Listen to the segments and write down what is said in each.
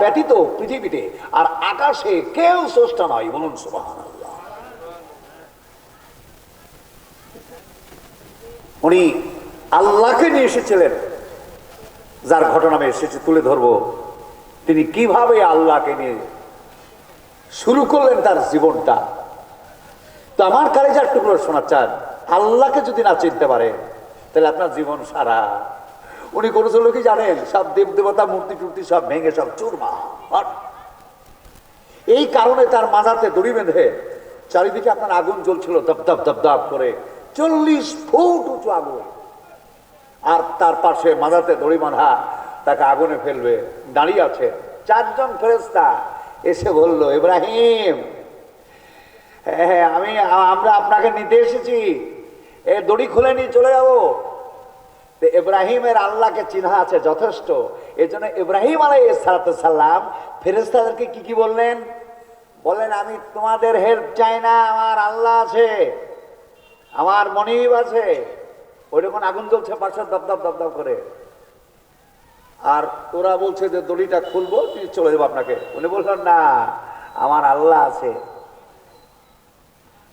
ব্যতীত পৃথিবীতে আর আকাশে কেউ স্রষ্টা নয়। বলুন সুবহান উনি আল্লাহকে নিয়ে এসেছিলেন, যার ঘটনা আমি এসেছি, তুলে ধরবো। তিনি কীভাবে আল্লাহকে নিয়ে শুরু করলেন তার জীবনটা? তো আমার কালেজার টুকরো শোনা চান আল্লাহকে যদি না চিনতে পারে, তাহলে আপনার জীবন সারা উনি করেছিল কি জানেন? সব দেব দেবতা মূর্তি টুর্তি সব ভেঙে সব চুরমা এই কারণে তার মাজাতে দড়ি বেঁধে চারিদিকে আপনার আগুন জ্বলছিল দপ দপ করে। চল্লিশ ফুট উঁচু আগুন। আর তার পাশে মাজাতে দড়ি বাঁধা, তাকে আগুনে ফেলবে। দাঁড়িয়ে আছে চারজন ফেরেস্তা এসে বলল, ইব্রাহিম হ্যাঁ হ্যাঁ আমি, আমরা আপনাকে নিতে এসেছি। এ দড়ি খুলে নিয়ে চলে যাব। ইব্রাহিমের আল্লাহকে চিহ্না আছে যথেষ্ট। এই জন্য ইব্রাহিম আলাই সালাম ফেরেস্তাদেরকে কি কি বললেন? বললেন, আমি তোমাদের হেল্প চাই না, আমার আল্লাহ আছে, আমার মনিব আছে। ওই আগুন জ্বলছে পাশে, দপ দপ দপ দপ করে। আর ওরা বলছে যে, দড়িটা খুলবো চলে যাব আপনাকে। উনি বললেন, না, আমার আল্লাহ আছে।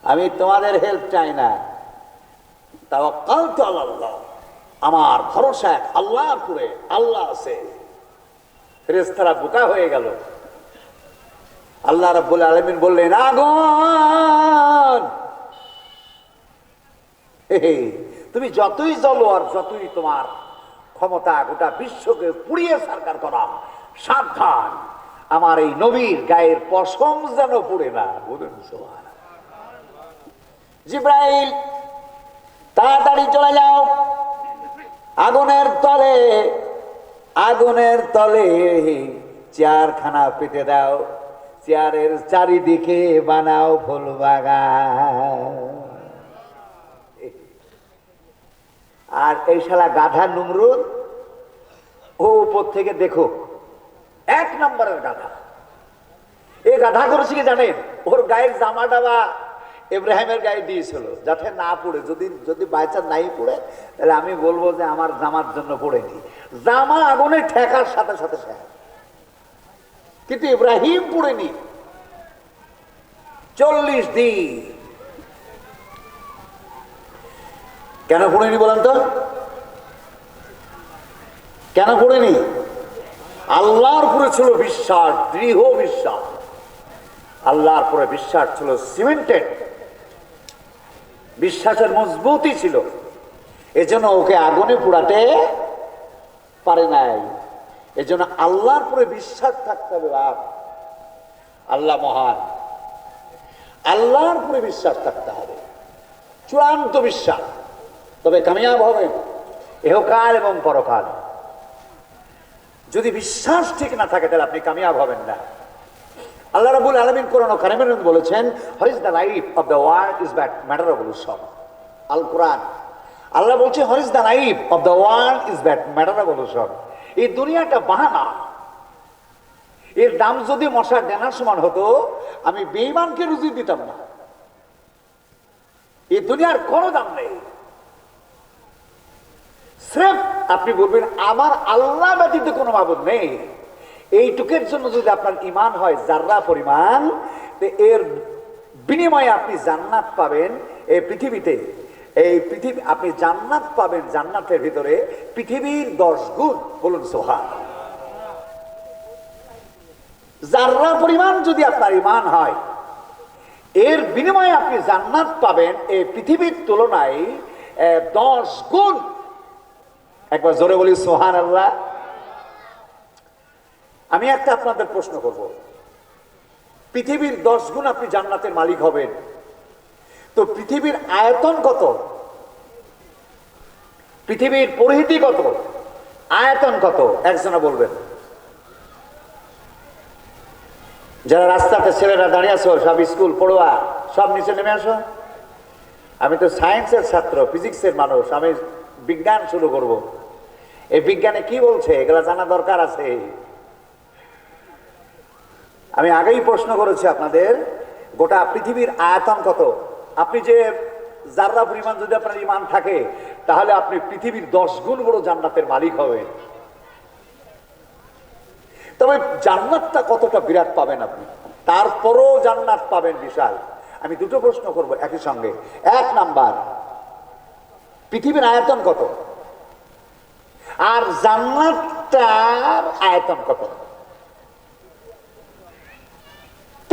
আমি তোমাদের হেল্প চাই না। তাও কাল তো আল্লাহ আমার ভরসা এক আল্লাহর পুরে আল্লাহ আছে। ফেরেস্তারা বোকা হয়ে গেল। আল্লাহ রাব্বুল আলমিন বললেন, আগুন! তুমি যতই জ্বলো আর যতই তোমার ক্ষমতা গোটা বিশ্বকে পুড়িয়ে সরকার করা সাবধান। আমার এই নবীর গায়ের পশম যেন পুড়ে না। বলুন জিব্রাইল, তাড়াতাড়ি চলে যাও। আগুনের তলে আগুনের তলে চেয়ারখানা পেতে দাও, চেয়ারের চারিদিকে বানাও ফুল বাগান। আর এই শালা গাধা নুমরুদ, ও উপর থেকে দেখো, এক নম্বরের গাধা। এই গাধা করেছে কি জানেন? ওর গায়ের জামা বা ইব্রাহিমের গায়ে দিয়েছিল, যাতে না পড়ে। যদি যদি বাইচার নাই পড়ে, তাহলে আমি বলব যে আমার জামার জন্য পড়েনি। জামা আগুনে ঠেকার সাথে সাথে কিন্তু ইব্রাহিম পড়েনি। চল্লিশ দিন। কেন পড়েনি বলেন তো? কেন পড়েনি? আল্লাহর উপরে ছিল বিশ্বাস, দৃঢ় বিশ্বাস। আল্লাহর পরে বিশ্বাস ছিল সিমেন্টেড বিশ্বাসের মজবুতি ছিল। এজন্য ওকে আগুনে পুরাতে পারে নাই। এজন্য আল্লাহর পরে বিশ্বাস থাকতে হবে বাপ। আল্লাহ মহান। আল্লাহর পরে বিশ্বাস থাকতে হবে। চূড়ান্ত বিশ্বাস। তবে কামিয়াব হবেন এহকাল এবং পরকাল। যদি বিশ্বাস ঠিক না থাকে, তাহলে আপনি কামিয়াব হবেন না। আল্লাহ রাবুল আলমিন কোরআন কারিমের বলেছেন is the life of the world is but matter of সব আল কোরআন আল্লাহ বলছে is the life of the world is but matter of সব এই দুনিয়াটা বাহানা। এর দাম যদি মশার ডেনার সমান হতো, আমি বেইমানকে রুজি দিতাম না। এই দুনিয়ার কোনো দাম নেই। স্রেফ আপনি বলবেন, আমার আল্লাহ ব্যতীত কোনো মাবুদ নেই। এইটুকের জন্য যদি আপনার ইমান হয় জাররা পরিমাণ এর বিনিময়ে আপনি জান্নাত পাবেন এই পৃথিবীতে। এই পৃথিবী, আপনি জান্নাত পাবেন জান্নাতের ভিতরে পৃথিবীর দশ গুণ। বলুন সোহা জাররা পরিমাণ যদি আপনার ইমান হয়, এর বিনিময়ে আপনি জান্নাত পাবেন এই পৃথিবীর তুলনায় দশ গুণ। একবার জোরে বলি সোহান আল্লাহ আমি একটা আপনাদের প্রশ্ন করব। পৃথিবীর দশ গুণ আপনি জান্নাতের মালিক হবেন। তো পৃথিবীর আয়তন কত? পৃথিবীর পরিহিতি কত? আয়তন কত? একজনা বলবেন। যারা রাস্তাতে ছেলেরা দাঁড়িয়ে আছো, সব স্কুল পড়ুয়া, সব নিচে নেমে আসো। আমি তো সায়েন্সের ছাত্র, ফিজিক্সের মানুষ, আমি বিজ্ঞান শুরু করব। এই বিজ্ঞানে কি বলছে? এগুলা জানা দরকার আছে। আমি আগেই প্রশ্ন করেছি আপনাদের, গোটা পৃথিবীর আয়তন কত? আপনি যে জাররা পরিমাণ যদি আপনার ইমান থাকে, তাহলে আপনি পৃথিবীর দশ গুণ বড় জান্নাতের মালিক হবেন। তো তবে জান্নাতটা কতটা বিরাট পাবেন আপনি? তারপরও জান্নাত পাবেন বিশাল। আমি দুটো প্রশ্ন করব একই সঙ্গে। এক নাম্বার, পৃথিবীর আয়তন কত? আর জান্নাতটার আয়তন কত?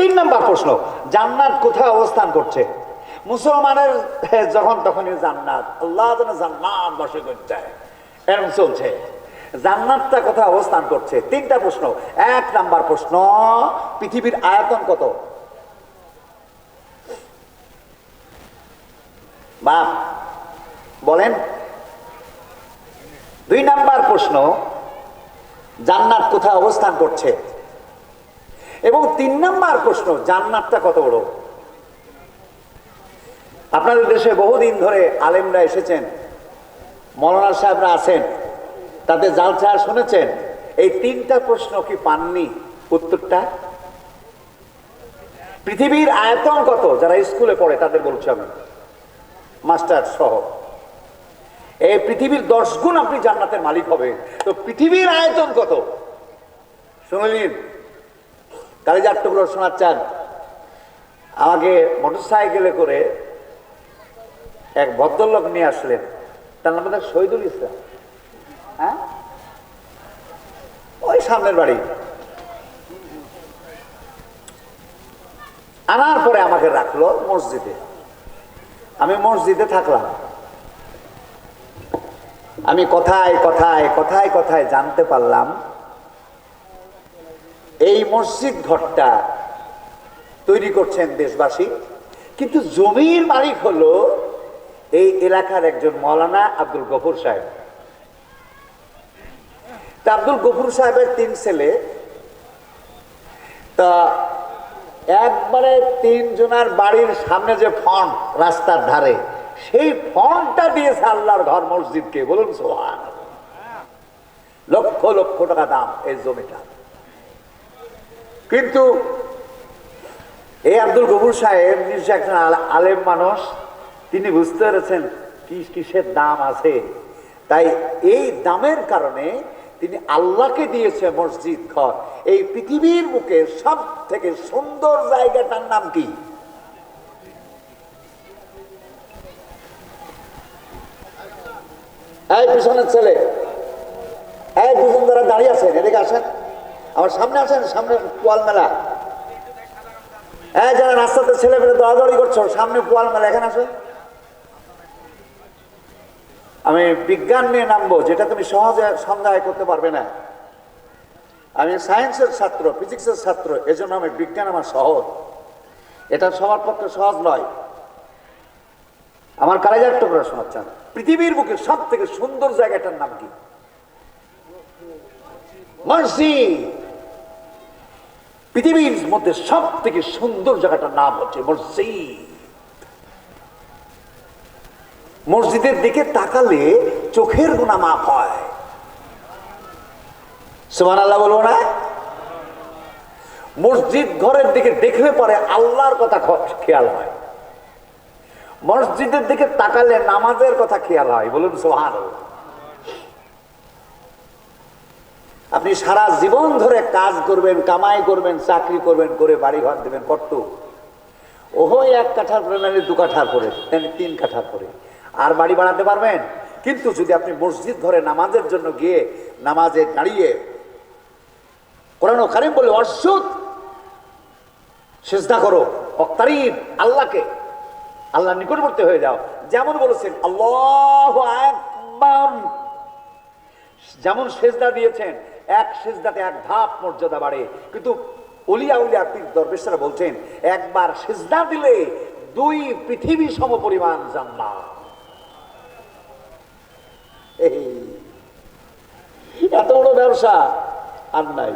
তিন নম্বর প্রশ্ন, জান্নাত কোথায় অবস্থান করছে? মুসলমানের যখন তখনই জান্নাত, আল্লাহ জান্নাত বসে করছে। এরকম চলছে। জান্নাতটা কোথায় অবস্থান করছে? তিনটা প্রশ্ন। এক নাম্বার প্রশ্ন, পৃথিবীর আয়তন কত? বাপ বলেন। দুই নাম্বার প্রশ্ন, জান্নাত কোথায় অবস্থান করছে? এবং তিন নাম্বার প্রশ্ন, জান্নাতটা কত বড়? আপনাদের দেশে বহুদিন ধরে আলেমরা এসেছেন, মৌলানা সাহেবরা আছেন, তাদের জালসা শুনেছেন, এই তিনটা প্রশ্ন কি পাননি? উত্তরটা? পৃথিবীর আয়তন কত? যারা স্কুলে পড়ে তাদের বলছি আমি। মাস্টার সহ। এই পৃথিবীর দশ গুণ আপনি জান্নাতের মালিক হবে তো পৃথিবীর আয়তন কত? শুনলেন কালিজার টুকরো শোনাচ্ছেন আমাকে মোটর সাইকেলে করে এক ভদ্রলোক নিয়ে আসলেন। তার নাম শহীদুল ইসলাম। হ্যাঁ? ওই সামনের বাড়ি। আনার পরে আমাকে রাখল মসজিদে। আমি মসজিদে থাকলাম। আমি কথায় কথায় কথায় কথায় জানতে পারলাম এই মসজিদ ঘরটা তৈরি করছেন দেশবাসী। কিন্তু জমির মালিক হলো এই এলাকার একজন মৌলানা আব্দুল গফুর সাহেব। তা আব্দুল গফুর সাহেবের তিন ছেলে। তা একবারে তিনজনার বাড়ির সামনে যে ফন্ট রাস্তার ধারে, সেই ফন্টটা দিয়েছে আল্লাহর ঘর মসজিদকে। বলুন সোহান লক্ষ লক্ষ টাকা দাম এই জমিটা। কিন্তু এই আব্দুল গফুর সাহেব নিশ্চয় একজন আলেম মানুষ, তিনি বুঝতে পেরেছেন কি, কিসের দাম আছে। তাই এই দামের কারণে তিনি আল্লাহকে দিয়েছে মসজিদ, ঘর। এই পৃথিবীর বুকে সব থেকে সুন্দর জায়গাটার নাম কি? এই পিছনের ছেলে। এই পিছন যারা দাঁড়িয়ে আছেন, এদিকে আসেন। আমার সামনে আসেন, সামনে পোয়াল মেলা। এই যারা রাস্তাতে ছেলে পেলে দৌড়াদৌড়ি করছ, সামনে পোয়াল মেলা, এখানে আসো। আমি বিজ্ঞান নিয়ে নামবো, যেটা তুমি সহজে সংজ্ঞায় করতে পারবে না। আমি সায়েন্সের ছাত্র, ফিজিক্সের ছাত্র, এজন্য আমি বিজ্ঞান আমার সহজ। এটা সবার পক্ষে সহজ নয়। আমার কালেজার টুকরা শোনাচ্ছেন, পৃথিবীর বুকে সব থেকে সুন্দর জায়গাটার নাম কি? মসজিদ পৃথিবীর মধ্যে সব থেকে সুন্দর জায়গাটার নাম হচ্ছে মসজিদ। মসজিদের দিকে তাকালে চোখের গুণা মাপ হয়। সুমান আল্লাহ বলব না? মসজিদ ঘরের দিকে দেখলে পরে আল্লাহর কথা খেয়াল হয়। মসজিদের দিকে তাকালে নামাজের কথা খেয়াল হয়। বলুন সোহান আপনি সারা জীবন ধরে কাজ করবেন, কামাই করবেন, চাকরি করবেন, করে বাড়ি ঘর দেবেন কত ওহই এক কাঠার করে নাহলে দু কাঠার করে নাহলে তিন কাঠার করে আর বাড়ি বাড়াতে পারবেন? কিন্তু যদি আপনি মসজিদ ঘরে নামাজের জন্য গিয়ে নামাজে দাঁড়িয়ে কোরআন কারিম বলে অসুদ চেষ্টা করো অক্তারিব আল্লাহকে আল্লাহ নিকটবর্তী হয়ে যাও। যেমন বলেছেন, আল্লাহ যেমন সেজদা দিয়েছেন এক সেজদাতে এক ধাপ মর্যাদা বাড়ে। কিন্তু অলিয়া উলিয়া পীর দরবেশরা বলছেন, একবার সেজদা দিলে দুই পৃথিবী সম পরিমাণ জান্নাত এত বড় ব্যবসা আর নাই।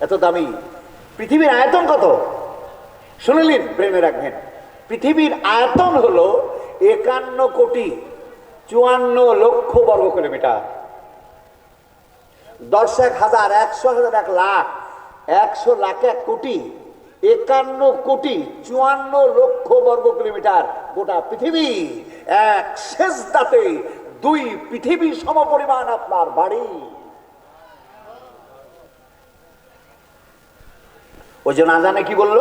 এত দামি। পৃথিবীর আয়তন কত? শুনলেন ব্রেনে রাখবেন। পৃথিবীর আয়তন হলো একান্ন কোটি চুয়ান্ন লক্ষ বর্গ কিলোমিটার। দশ এক হাজার, একশো হাজার, এক লাখ, একশো লাখ এক কোটি, একান্ন কোটি, চুয়ান্ন লক্ষ বর্গ কিলোমিটার গোটা পৃথিবী এক শেষ দাতে দুই পৃথিবী সমপরিমাণ আপনার বাড়ি। ওই জন্য আজানে কি বলল?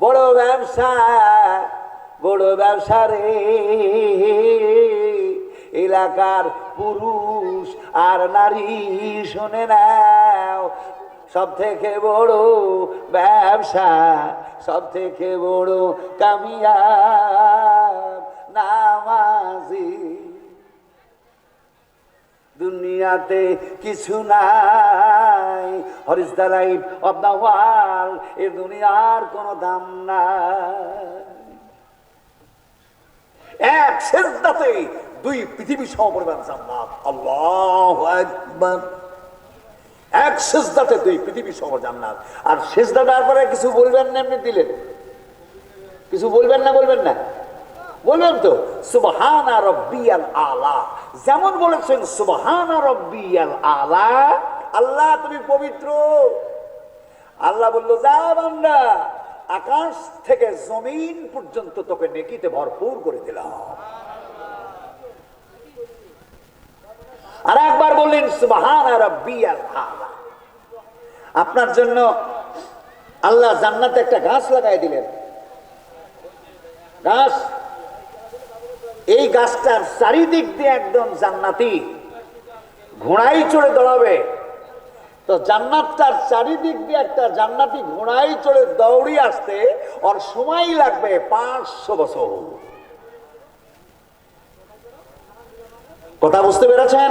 বড় ব্যবসা বড় ব্যবসা রে। এলাকার পুরুষ আর নারী শুনে নাও সব থেকে বড় ব্যবসা সব থেকে বড় কামিয়া নামাজি। দুনিয়াতে কিছু নাই হরিস the life of the world, এ দুনিয়ার কোনো দাম নাই। সেজদাতে দুই পৃথিবী সমপরিমাণ জান্নাত। আল্লাহু আকবার। এক সেজদাতে দুই পৃথিবী সম জান্নাত। আর সেজদা কিছু বলবেন না এমনি দিলেন? কিছু বলবেন না বলবেন না? বলবেন তো, সুবহানা রব্বিয়াল আলা। যেমন বলেছেন, সুবহানা রব্বিয়াল আলা। আল্লাহ তুমি পবিত্র। আল্লাহ বলল, যা বান্দা। আকাশ থেকে জমিন পর্যন্ত তোকে নেকিতে ভরপুর করে দিলাম। আর একবার বললেন, সুবহানা আপনার জন্য আল্লাহ জান্নাতে একটা গাছ লাগাই দিলেন। গাছ, এই গাছটার চারিদিক দিয়ে একদম জান্নাতি। ঘোড়াই চড়ে দৌড়াবে। তো জান্নাতটার চারিদিক দিয়ে একটা জান্নাতি ঘোড়াই চড়ে দৌড়ি আসতে ওর সময় লাগবে পাঁচশো বছর। কথা বুঝতে পেরেছেন?